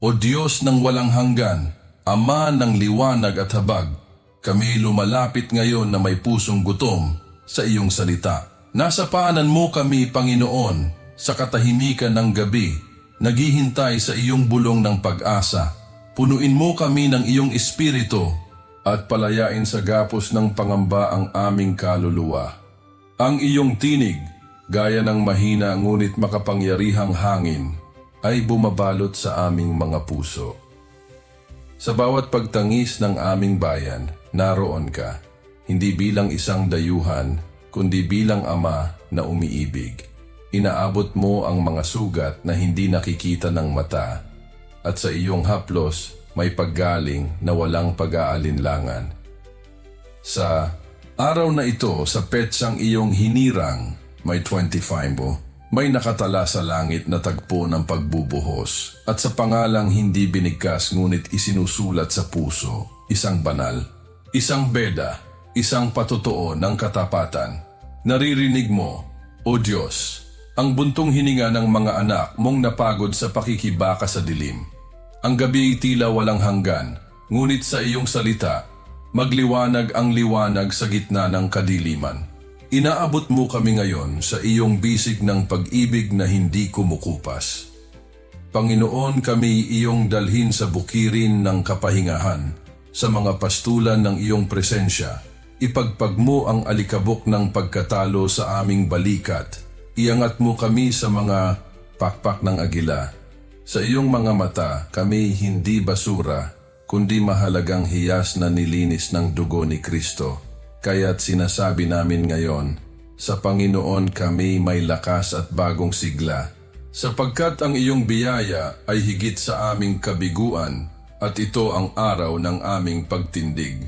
O Diyos ng walang hanggan, Ama ng liwanag at habag, kami lumalapit ngayon na may pusong gutom sa iyong salita. Nasa paanan mo kami, Panginoon, sa katahimikan ng gabi, naghihintay sa iyong bulong ng pag-asa. Punuin mo kami ng iyong espiritu at palayain sa gapos ng pangamba ang aming kaluluwa. Ang iyong tinig, gaya ng mahina ngunit makapangyarihang hangin, ay bumabalot sa aming mga puso. Sa bawat pagtangis ng aming bayan, naroon ka, hindi bilang isang dayuhan, kundi bilang ama na umiibig. Inaabot mo ang mga sugat na hindi nakikita ng mata, at sa iyong haplos may paggaling na walang pag-aalinlangan. Sa araw na ito, sa petsang iyong hinirang, may 25 mo, may nakatala sa langit na tagpo ng pagbubuhos at sa pangalang hindi binigkas ngunit isinusulat sa puso, isang banal, isang beda, isang patotoo ng katapatan. Naririnig mo, O Diyos, ang buntong hininga ng mga anak mong napagod sa pakikibaka sa dilim. Ang gabi ay tila walang hanggan, ngunit sa iyong salita, magliwanag ang liwanag sa gitna ng kadiliman. Inaabot mo kami ngayon sa iyong bisig ng pag-ibig na hindi kumukupas. Panginoon, kami iyong dalhin sa bukirin ng kapahingahan, sa mga pastulan ng iyong presensya. Ipagpag mo ang alikabok ng pagkatalo sa aming balikat. Iangat mo kami sa mga pakpak ng agila. Sa iyong mga mata, kami hindi basura, kundi mahalagang hiyas na nilinis ng dugo ni Kristo. Kaya't sinasabi namin ngayon, sa Panginoon kami may lakas at bagong sigla, sapagkat ang iyong biyaya ay higit sa aming kabiguan at ito ang araw ng aming pagtindig.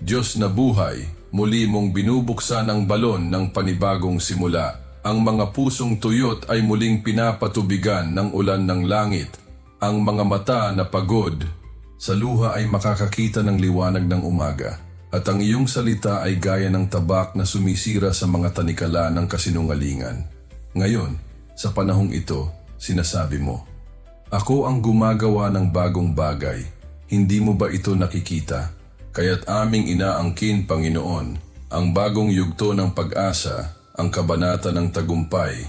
Diyos na buhay, muli mong binubuksan ang balon ng panibagong simula. Ang mga pusong tuyot ay muling pinapatubigan ng ulan ng langit. Ang mga mata na pagod sa luha ay makakakita ng liwanag ng umaga. At ang iyong salita ay gaya ng tabak na sumisira sa mga tanikala ng kasinungalingan. Ngayon, sa panahong ito, sinasabi mo, Ako ang gumagawa ng bagong bagay. Hindi mo ba ito nakikita? Kaya't aming inaangkin, Panginoon, ang bagong yugto ng pag-asa, ang kabanata ng tagumpay.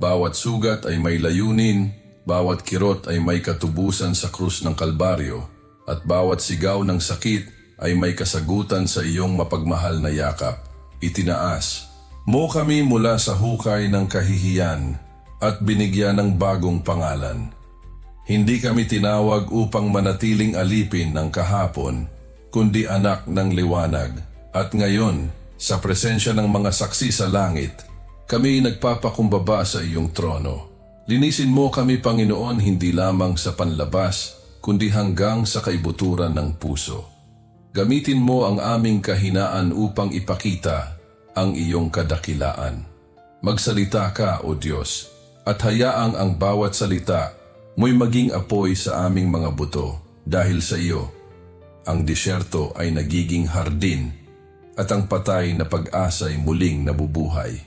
Bawat sugat ay may layunin, bawat kirot ay may katubusan sa krus ng Kalbaryo, at bawat sigaw ng sakit ay may kasagutan sa iyong mapagmahal na yakap. Itinaas mo kami mula sa hukay ng kahihiyan at binigyan ng bagong pangalan. Hindi kami tinawag upang manatiling alipin ng kahapon, kundi anak ng liwanag. At ngayon, sa presensya ng mga saksi sa langit, kami nagpapakumbaba sa iyong trono. Linisin mo kami, Panginoon, hindi lamang sa panlabas, kundi hanggang sa kaibuturan ng puso. Gamitin mo ang aming kahinaan upang ipakita ang iyong kadakilaan. Magsalita ka, O Diyos, at hayaang ang bawat salita mo'y maging apoy sa aming mga buto dahil sa iyo. Ang disyerto ay nagiging hardin at ang patay na pag-asa ay muling nabubuhay.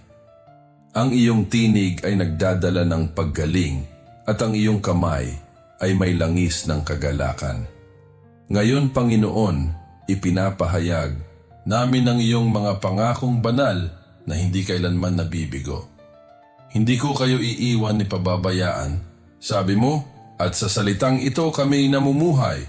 Ang iyong tinig ay nagdadala ng paggaling at ang iyong kamay ay may langis ng kagalakan. Ngayon, Panginoon, ipinapahayag namin ang iyong mga pangakong banal na hindi kailanman nabibigo. Hindi ko kayo iiwan ni pababayaan. Sabi mo, at sa salitang ito kami namumuhay.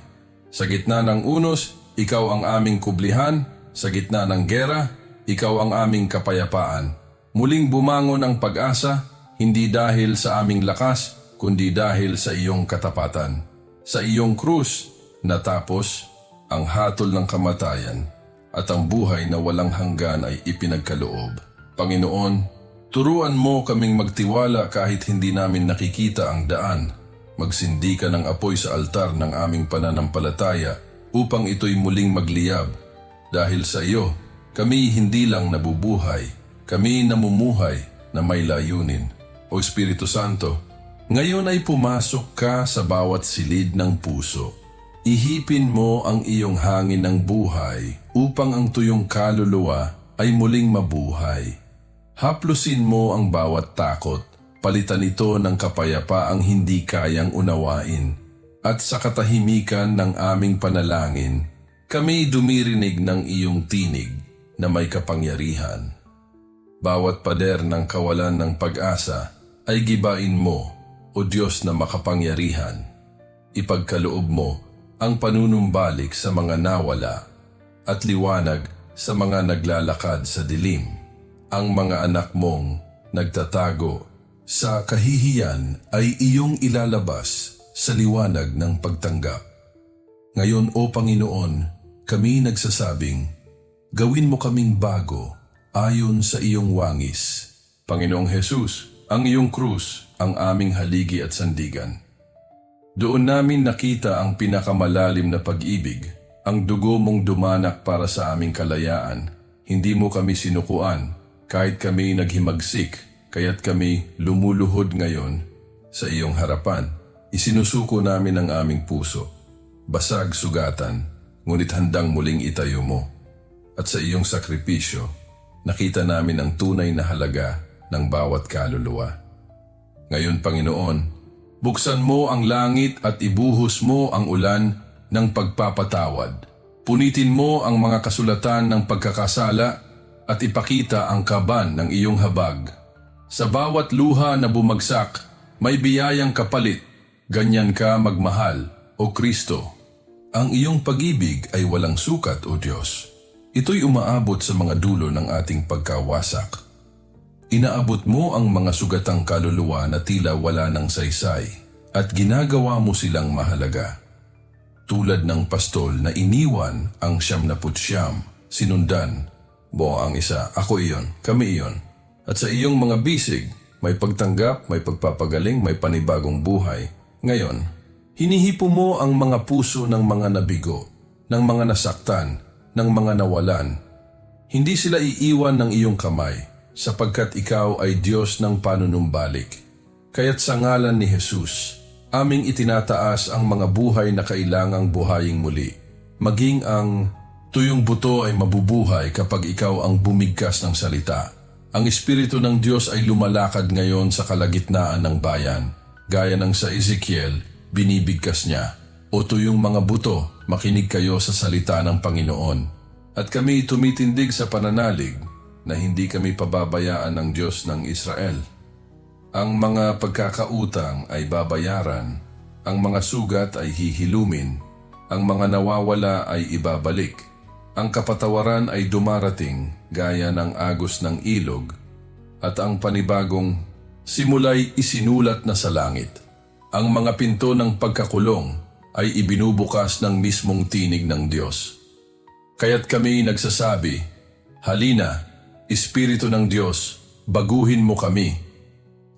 Sa gitna ng unos, ikaw ang aming kublihan. Sa gitna ng gera, ikaw ang aming kapayapaan. Muling bumangon ang pag-asa, hindi dahil sa aming lakas, kundi dahil sa iyong katapatan. Sa iyong krus, natapos ang hatol ng kamatayan at ang buhay na walang hanggan ay ipinagkaloob. Panginoon, turuan mo kaming magtiwala kahit hindi namin nakikita ang daan. Magsindi ka ng apoy sa altar ng aming pananampalataya upang ito'y muling magliyab. Dahil sa iyo, kami hindi lang nabubuhay, kami namumuhay na may layunin. O Espiritu Santo, ngayon ay pumasok ka sa bawat silid ng puso. Ihipin mo ang iyong hangin ng buhay upang ang tuyong kaluluwa ay muling mabuhay. Haplusin mo ang bawat takot, palitan ito ng kapayapaang hindi kayang unawain. at sa katahimikan ng aming panalangin, kami dumirinig ng iyong tinig na may kapangyarihan. Bawat pader ng kawalan ng pag-asa ay gibain mo, O Diyos na makapangyarihan. Ipagkaloob mo ang panunumbalik sa mga nawala at liwanag sa mga naglalakad sa dilim. Ang mga anak mong nagtatago sa kahihiyan ay iyong ilalabas sa liwanag ng pagtanggap. Ngayon, O Panginoon, kami nagsasabing, gawin mo kaming bago ayon sa iyong wangis. Panginoong Jesus, ang iyong krus ang aming haligi at sandigan. Doon namin nakita ang pinakamalalim na pag-ibig, ang dugo mong dumanak para sa aming kalayaan. Hindi mo kami sinukuan, kahit kami naghimagsik, kaya't kami lumuluhod ngayon sa iyong harapan. Isinusuko namin ang aming puso. Basag sugatan, ngunit handang muling itayo mo. At sa iyong sakripisyo, nakita namin ang tunay na halaga ng bawat kaluluwa. Ngayon, Panginoon, buksan mo ang langit at ibuhos mo ang ulan ng pagpapatawad. Punitin mo ang mga kasulatan ng pagkakasala at ipakita ang kaban ng iyong habag. Sa bawat luha na bumagsak, may biyayang kapalit. Ganyan ka magmahal, O Kristo. Ang iyong pag-ibig ay walang sukat, O Diyos. Ito'y umaabot sa mga dulo ng ating pagkawasak. Inaabot mo ang mga sugatang kaluluwa na tila wala ng saysay at ginagawa mo silang mahalaga. Tulad ng pastol na iniwan ang siyam na putsyam, sinundan. Bo ang isa, ako iyon, kami iyon. At sa iyong mga bisig, may pagtanggap, may pagpapagaling, may panibagong buhay. Ngayon, hinihipo mo ang mga puso ng mga nabigo, ng mga nasaktan, ng mga nawalan. Hindi sila iiwan ng iyong kamay sapagkat ikaw ay Diyos ng panunumbalik. Kaya't sa ngalan ni Jesus, aming itinataas ang mga buhay na kailangang buhaying muli. Maging ang tuyong buto ay mabubuhay kapag ikaw ang bumigkas ng salita. Ang Espiritu ng Diyos ay lumalakad ngayon sa kalagitnaan ng bayan. Gaya ng sa Ezekiel, binibigkas niya. O tuyong mga buto, makinig kayo sa salita ng Panginoon. At kami tumitindig sa pananalig na hindi kami pababayaan ng Diyos ng Israel. Ang mga pagkakautang ay babayaran, ang mga sugat ay hihilumin, ang mga nawawala ay ibabalik, ang kapatawaran ay dumarating gaya ng agos ng ilog, at ang panibagong simulay isinulat na sa langit. Ang mga pinto ng pagkakulong ay ibinubukas ng mismong tinig ng Diyos. Kaya't kami nagsasabi, Halina, Espiritu ng Diyos, baguhin mo kami.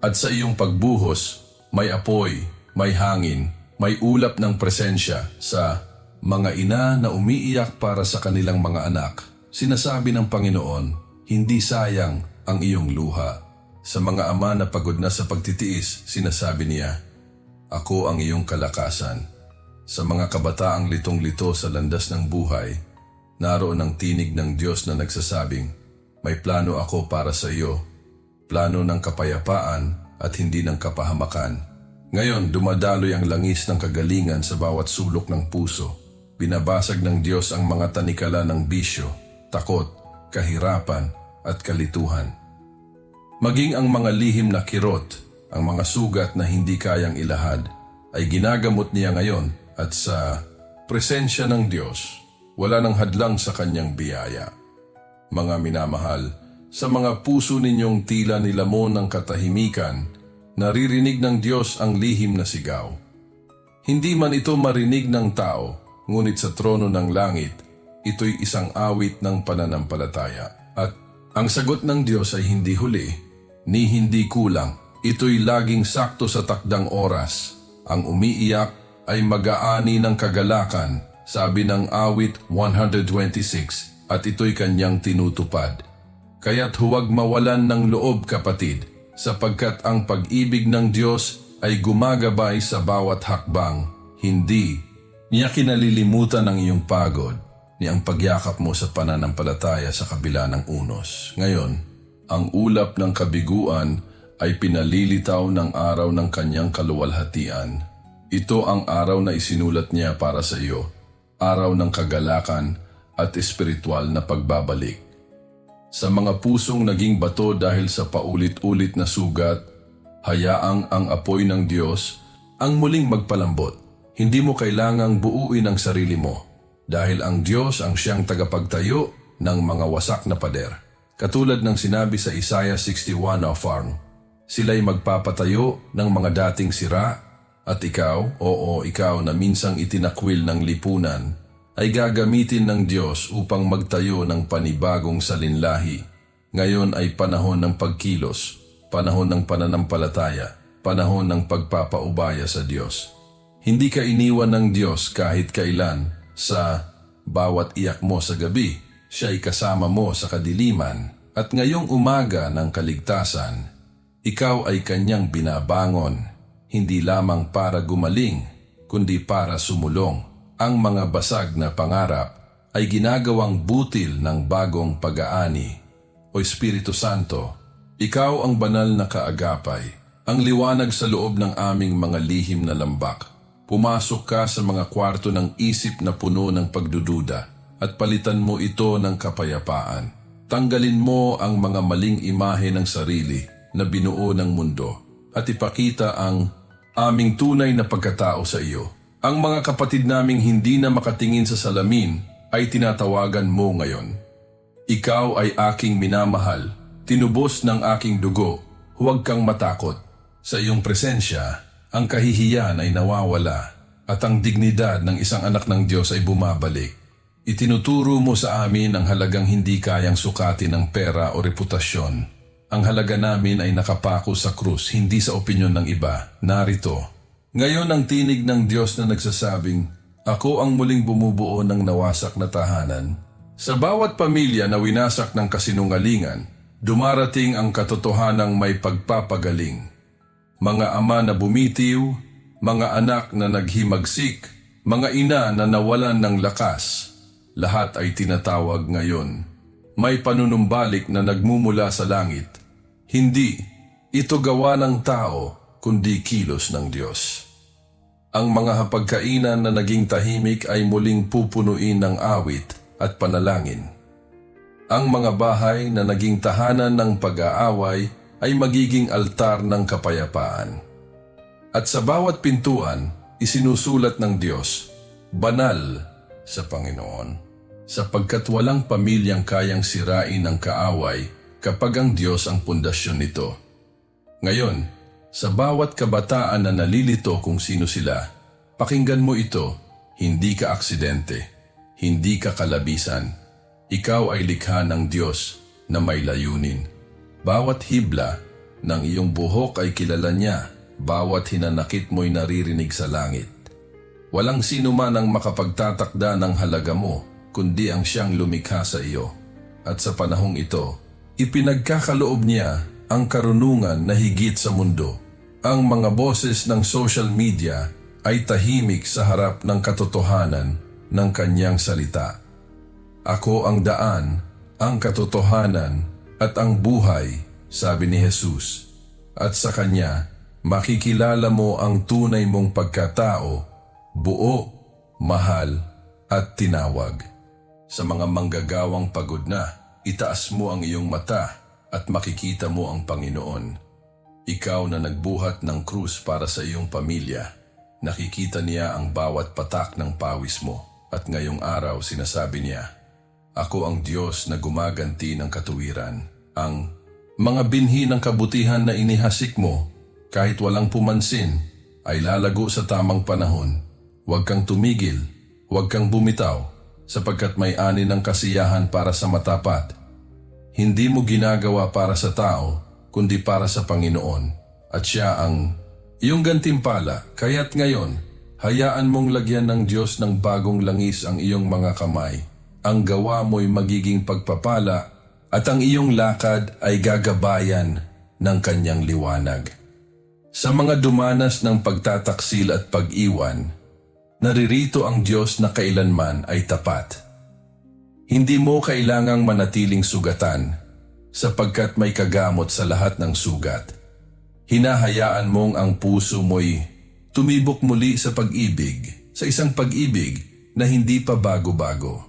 At sa iyong pagbuhos, may apoy, may hangin, may ulap ng presensya sa mga ina na umiiyak para sa kanilang mga anak. Sinasabi ng Panginoon, hindi sayang ang iyong luha. Sa mga ama na pagod na sa pagtitiis, sinasabi niya, Ako ang iyong kalakasan. Sa mga kabataang litong-lito sa landas ng buhay, naroon ang tinig ng Diyos na nagsasabing, may plano ako para sa iyo. Plano ng kapayapaan at hindi ng kapahamakan. Ngayon, dumadaloy ang langis ng kagalingan sa bawat sulok ng puso. Binabasag ng Diyos ang mga tanikala ng bisyo, takot, kahirapan at kalituhan. Maging ang mga lihim na kirot, ang mga sugat na hindi kayang ilahad, ay ginagamot niya ngayon at sa presensya ng Diyos, wala nang hadlang sa kanyang biyaya mga minamahal, sa mga puso ninyong tila nilamon ng katahimikan, naririnig ng Diyos ang lihim na sigaw. Hindi man ito marinig ng tao, ngunit sa trono ng langit, ito'y isang awit ng pananampalataya. At ang sagot ng Diyos ay hindi huli, ni hindi kulang. Ito'y laging sakto sa takdang oras. Ang umiiyak ay mag-aani ng kagalakan, sabi ng awit 126 at ito'y kanyang tinutupad. Kaya't huwag mawalan ng loob kapatid, sapagkat ang pag-ibig ng Diyos ay gumagabay sa bawat hakbang, hindi niya kinalilimutan ang iyong pagod ni ang pagyakap mo sa pananampalataya sa kabila ng unos. Ngayon, ang ulap ng kabiguan ay pinalilitaw ng araw ng kanyang kaluwalhatian. Ito ang araw na isinulat niya para sa iyo, araw ng kagalakan at espiritual na pagbabalik. Sa mga pusong naging bato dahil sa paulit-ulit na sugat, hayaang ang apoy ng Diyos ang muling magpalambot. Hindi mo kailangang buuin ang sarili mo dahil ang Diyos ang siyang tagapagtayo ng mga wasak na pader. Katulad ng sinabi sa Isaiah 61 of Farm, sila'y magpapatayo ng mga dating sira at ikaw, oo ikaw na minsang itinakwil ng lipunan, ay gagamitin ng Diyos upang magtayo ng panibagong salinlahi. Ngayon ay panahon ng pagkilos, panahon ng pananampalataya, panahon ng pagpapaubaya sa Diyos. Hindi ka iniwan ng Diyos kahit kailan sa bawat iyak mo sa gabi. Siya ay kasama mo sa kadiliman at ngayong umaga ng kaligtasan, ikaw ay kanyang binabangon, hindi lamang para gumaling, kundi para sumulong. Ang mga basag na pangarap ay ginagawang butil ng bagong pag-aani. O Espiritu Santo, ikaw ang banal na kaagapay, ang liwanag sa loob ng aming mga lihim na lambak. Pumasok ka sa mga kwarto ng isip na puno ng pagdududa at palitan mo ito ng kapayapaan. Tanggalin mo ang mga maling imahe ng sarili na binuo ng mundo at ipakita ang aming tunay na pagkatao sa iyo. Ang mga kapatid naming hindi na makatingin sa salamin ay tinatawagan mo ngayon. Ikaw ay aking minamahal, tinubos ng aking dugo, huwag kang matakot. Sa iyong presensya, ang kahihiyan ay nawawala at ang dignidad ng isang anak ng Diyos ay bumabalik. Itinuturo mo sa amin ang halagang hindi kayang sukatin ng pera o reputasyon. Ang halaga namin ay nakapako sa krus, hindi sa opinyon ng iba. Narito. Ngayon ang tinig ng Diyos na nagsasabing, Ako ang muling bumubuo ng nawasak na tahanan. Sa bawat pamilya na winasak ng kasinungalingan, dumarating ang katotohanang may pagpapagaling. Mga ama na bumitiw, mga anak na naghimagsik, mga ina na nawalan ng lakas, lahat ay tinatawag ngayon. May panunumbalik na nagmumula sa langit. Hindi, ito gawa ng tao, kundi kilos ng Diyos. Ang mga hapagkainan na naging tahimik ay muling pupunuin ng awit at panalangin. Ang mga bahay na naging tahanan ng pag-aaway ay magiging altar ng kapayapaan. At sa bawat pintuan, isinusulat ng Diyos, banal sa Panginoon. Sapagkat walang pamilyang kayang sirain ang kaaway kapag ang Diyos ang pundasyon nito. Ngayon, sa bawat kabataan na nalilito kung sino sila, pakinggan mo ito, hindi ka aksidente, hindi ka kalabisan. Ikaw ay likha ng Diyos na may layunin. Bawat hibla ng iyong buhok ay kilala niya, bawat hinanakit mo'y naririnig sa langit. Walang sino man ang makapagtatakda ng halaga mo, kundi ang siyang lumikha sa iyo. At sa panahong ito, ipinagkakaloob niya ang karunungan na higit sa mundo. Ang mga boses ng social media ay tahimik sa harap ng katotohanan ng kanyang salita. Ako ang daan, ang katotohanan at ang buhay, sabi ni Jesus. At sa kanya, makikilala mo ang tunay mong pagkatao, buo, mahal at tinawag. Sa mga manggagawang pagod na, itaas mo ang iyong mata at makikita mo ang Panginoon. Ikaw na nagbuhat ng krus para sa iyong pamilya, nakikita niya ang bawat patak ng pawis mo at ngayong araw sinasabi niya, Ako ang Diyos na gumaganti ng katuwiran, ang mga binhi ng kabutihan na inihasik mo kahit walang pumansin ay lalago sa tamang panahon. Huwag kang tumigil, huwag kang bumitaw, sapagkat may ani ng kasiyahan para sa matapat. Hindi mo ginagawa para sa tao, kundi para sa Panginoon. At siya ang iyong gantimpala, kaya't ngayon, hayaan mong lagyan ng Diyos ng bagong langis ang iyong mga kamay. Ang gawa mo'y magiging pagpapala at ang iyong lakad ay gagabayan ng kanyang liwanag. Sa mga dumanas ng pagtataksil at pag-iwan, naririto ang Diyos na kailanman ay tapat. Hindi mo kailangang manatiling sugatan sapagkat may kagamot sa lahat ng sugat. Hinahayaan mong ang puso mo'y tumibok muli sa pag-ibig, sa isang pag-ibig na hindi pa bago-bago.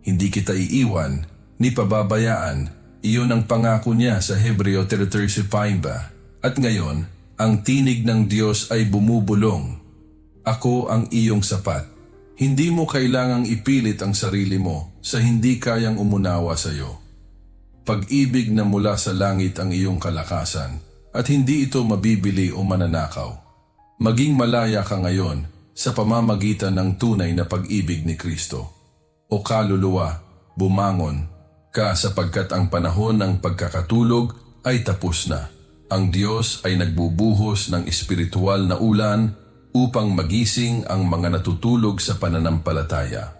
Hindi kita iiwan, ni pababayaan, iyon ang pangako niya sa Hebreo 3.35 ba? At ngayon, ang tinig ng Diyos ay bumubulong. Ako ang iyong sapat. Hindi mo kailangang ipilit ang sarili mo sa hindi kayang umunawa sa iyo. Pag-ibig na mula sa langit ang iyong kalakasan at hindi ito mabibili o mananakaw. Maging malaya ka ngayon sa pamamagitan ng tunay na pag-ibig ni Kristo. O kaluluwa, bumangon ka sapagkat ang panahon ng pagkakatulog ay tapos na. Ang Diyos ay nagbubuhos ng espiritual na ulan upang magising ang mga natutulog sa pananampalataya.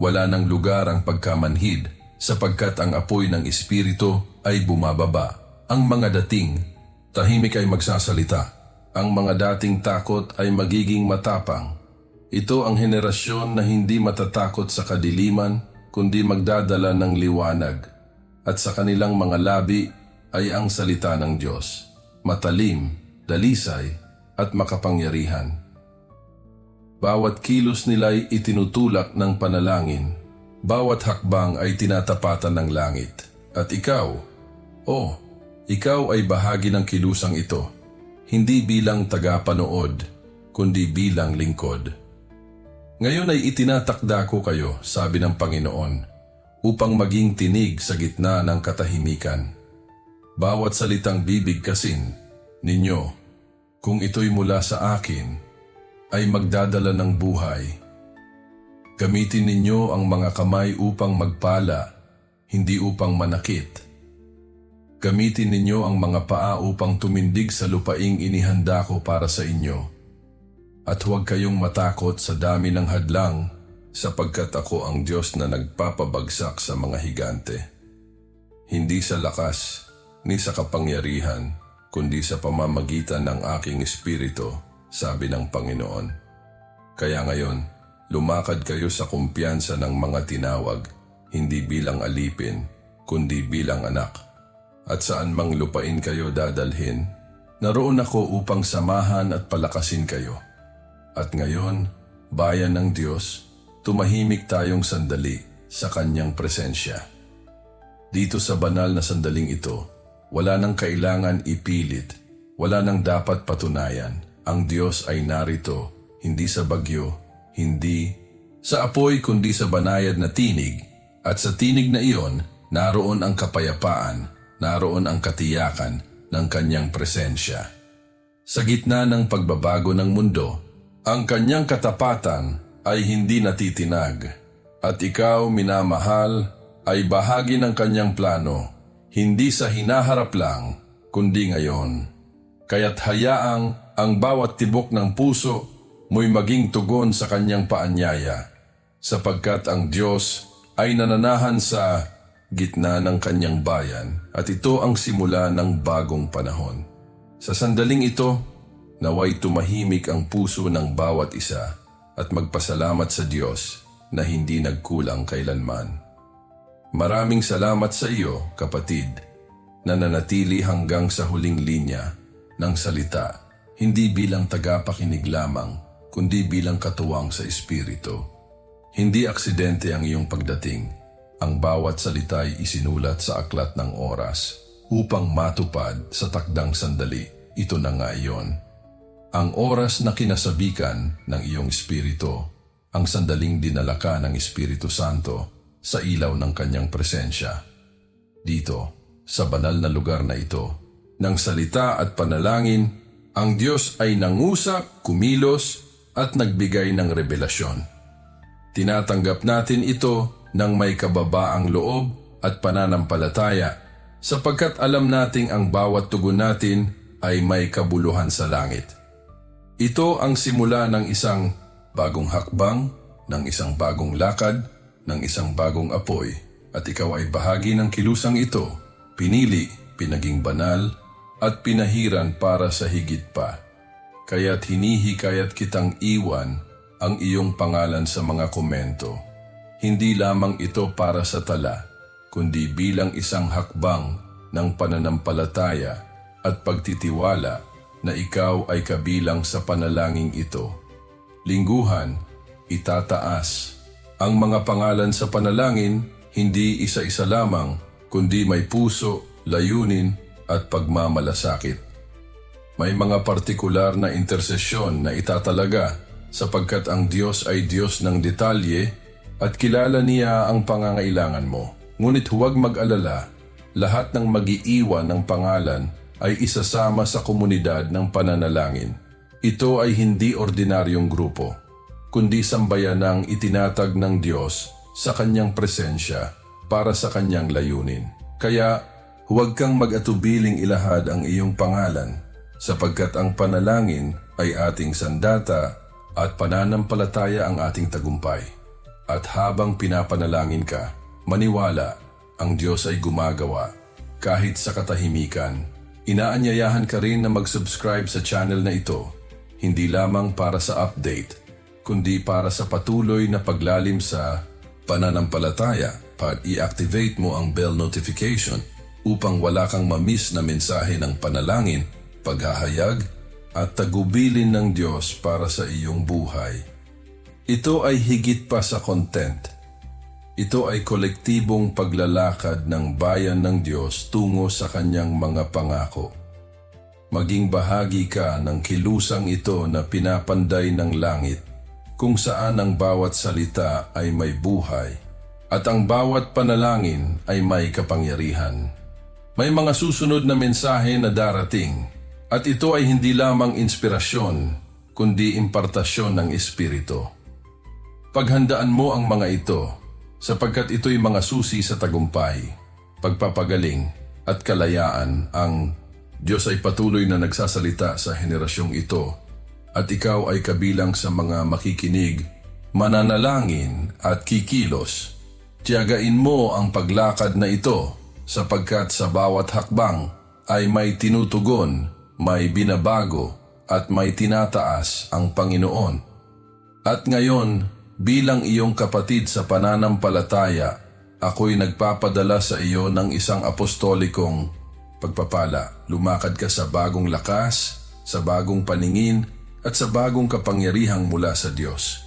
Wala ng lugar ang pagkamanhid sapagkat ang apoy ng Espiritu ay bumababa. Ang mga dating, tahimik ay magsasalita. Ang mga dating takot ay magiging matapang. Ito ang henerasyon na hindi matatakot sa kadiliman, kundi magdadala ng liwanag. At sa kanilang mga labi ay ang salita ng Diyos. Matalim, dalisay, at makapangyarihan. Bawat kilos nila'y itinutulak ng panalangin. Bawat hakbang ay tinatapatan ng langit. At ikaw, oh, ikaw ay bahagi ng kilusang ito. Hindi bilang tagapanood, kundi bilang lingkod. Ngayon ay itinatakda ko kayo, sabi ng Panginoon, upang maging tinig sa gitna ng katahimikan. Bawat salitang bibig kasin ninyo, kung ito'y mula sa akin, ay magdadala ng buhay. Gamitin ninyo ang mga kamay upang magpala, hindi upang manakit. Gamitin ninyo ang mga paa upang tumindig sa lupaing inihanda ko para sa inyo. At huwag kayong matakot sa dami ng hadlang sapagkat ako ang Diyos na nagpapabagsak sa mga higante. Hindi sa lakas ni sa kapangyarihan, kundi sa pamamagitan ng aking espiritu, sabi ng Panginoon. Kaya ngayon, lumakad kayo sa kumpiyansa ng mga tinawag, hindi bilang alipin, kundi bilang anak. At saan mang lupain kayo dadalhin, naroon ako upang samahan at palakasin kayo. At ngayon, bayan ng Diyos, tumahimik tayong sandali sa Kanyang presensya. Dito sa banal na sandaling ito, wala nang kailangan ipilit, wala nang dapat patunayan. Ang Diyos ay narito, hindi sa bagyo, hindi sa apoy kundi sa banayad na tinig, at sa tinig na iyon, naroon ang kapayapaan, naroon ang katiyakan ng kanyang presensya. Sa gitna ng pagbabago ng mundo, ang kanyang katapatan ay hindi natitinag, at ikaw, minamahal, ay bahagi ng kanyang plano, hindi sa hinaharap lang, kundi ngayon. Kaya't hayaang ang bawat tibok ng puso mo'y maging tugon sa kanyang paanyaya, sapagkat ang Diyos ay nananahan sa gitna ng kanyang bayan at ito ang simula ng bagong panahon. Sa sandaling ito, naway tumahimik ang puso ng bawat isa at magpasalamat sa Diyos na hindi nagkulang kailanman. Maraming salamat sa iyo, kapatid, na nanatili hanggang sa huling linya ng salita, hindi bilang tagapakinig lamang, kundi bilang katuwang sa Espiritu. Hindi aksidente ang iyong pagdating. Ang bawat salita ay isinulat sa aklat ng oras upang matupad sa takdang sandali. Ito na nga iyon. Ang oras na kinasabikan ng iyong Espiritu, ang sandaling dinala ka ng Espiritu Santo sa ilaw ng kanyang presensya. Dito, sa banal na lugar na ito, ng salita at panalangin, ang Diyos ay nangusap, kumilos, at nagbigay ng revelasyon. Tinatanggap natin ito ng may kababaang loob at pananampalataya sapagkat alam nating ang bawat tugon natin ay may kabuluhan sa langit. Ito ang simula ng isang bagong hakbang, ng isang bagong lakad, ng isang bagong apoy at ikaw ay bahagi ng kilusang ito, pinili, pinaging banal, at pinahiran para sa higit pa. Kaya't hinihikayat kitang iwan ang iyong pangalan sa mga komento. Hindi lamang ito para sa tala, kundi bilang isang hakbang ng pananampalataya at pagtitiwala na ikaw ay kabilang sa panalangin ito. Lingguhan, itataas. Ang mga pangalan sa panalangin, hindi isa-isa lamang, kundi may puso, layunin, at pagmamalasakit. May mga partikular na intersesyon na itatalaga sapagkat ang Diyos ay Diyos ng detalye at kilala niya ang pangangailangan mo. Ngunit huwag mag-alala, lahat ng magiiwan ng pangalan ay isasama sa komunidad ng pananalangin. Ito ay hindi ordinaryong grupo, kundi sambayanang itinatag ng Diyos sa kanyang presensya para sa kanyang layunin. Kaya huwag kang mag-atubiling ilahad ang iyong pangalan sapagkat ang panalangin ay ating sandata at pananampalataya ang ating tagumpay. At habang pinapanalangin ka, maniwala, ang Diyos ay gumagawa kahit sa katahimikan. Inaanyayahan ka rin na mag-subscribe sa channel na ito, hindi lamang para sa update, kundi para sa patuloy na paglalim sa pananampalataya at i-activate mo ang bell notification upang wala kang mamiss na mensahe ng panalangin, paghahayag, at tagubilin ng Diyos para sa iyong buhay. Ito ay higit pa sa content. Ito ay kolektibong paglalakad ng bayan ng Diyos tungo sa kanyang mga pangako. Maging bahagi ka ng kilusang ito na pinapanday ng langit, kung saan ang bawat salita ay may buhay, at ang bawat panalangin ay may kapangyarihan. May mga susunod na mensahe na darating, at ito ay hindi lamang inspirasyon, kundi impartasyon ng Espiritu. Paghandaan mo ang mga ito sapagkat ito'y mga susi sa tagumpay, pagpapagaling at kalayaan ang Diyos ay patuloy na nagsasalita sa henerasyong ito at ikaw ay kabilang sa mga makikinig, mananalangin at kikilos. Tiyagain mo ang paglakad na ito sapagkat sa bawat hakbang ay may tinutugon, may binabago at may tinataas ang Panginoon. At ngayon, bilang iyong kapatid sa pananampalataya, ako'y nagpapadala sa iyo ng isang apostolikong pagpapala. Lumakad ka sa bagong lakas, sa bagong paningin, at sa bagong kapangyarihang mula sa Diyos.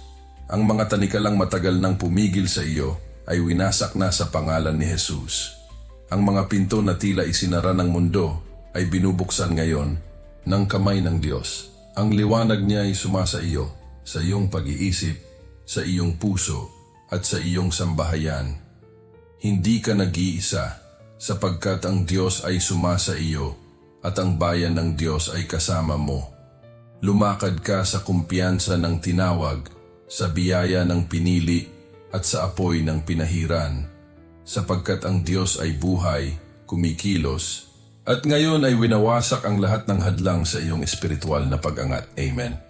Ang mga tanikalang matagal nang pumigil sa iyo ay winasak na sa pangalan ni Jesus. Ang mga pinto na tila isinara ng mundo ay binubuksan ngayon ng kamay ng Diyos. Ang liwanag niya ay sumasa iyo sa iyong pag-iisip, sa iyong puso, at sa iyong sambahayan. Hindi ka nag-iisa sapagkat ang Diyos ay sumasa iyo at ang bayan ng Diyos ay kasama mo. Lumakad ka sa kumpiyansa ng tinawag, sa biyaya ng pinili at sa apoy ng pinahiran, sapagkat ang Diyos ay buhay, kumikilos, at ngayon ay winawasak ang lahat ng hadlang sa iyong espiritual na pag-angat. Amen.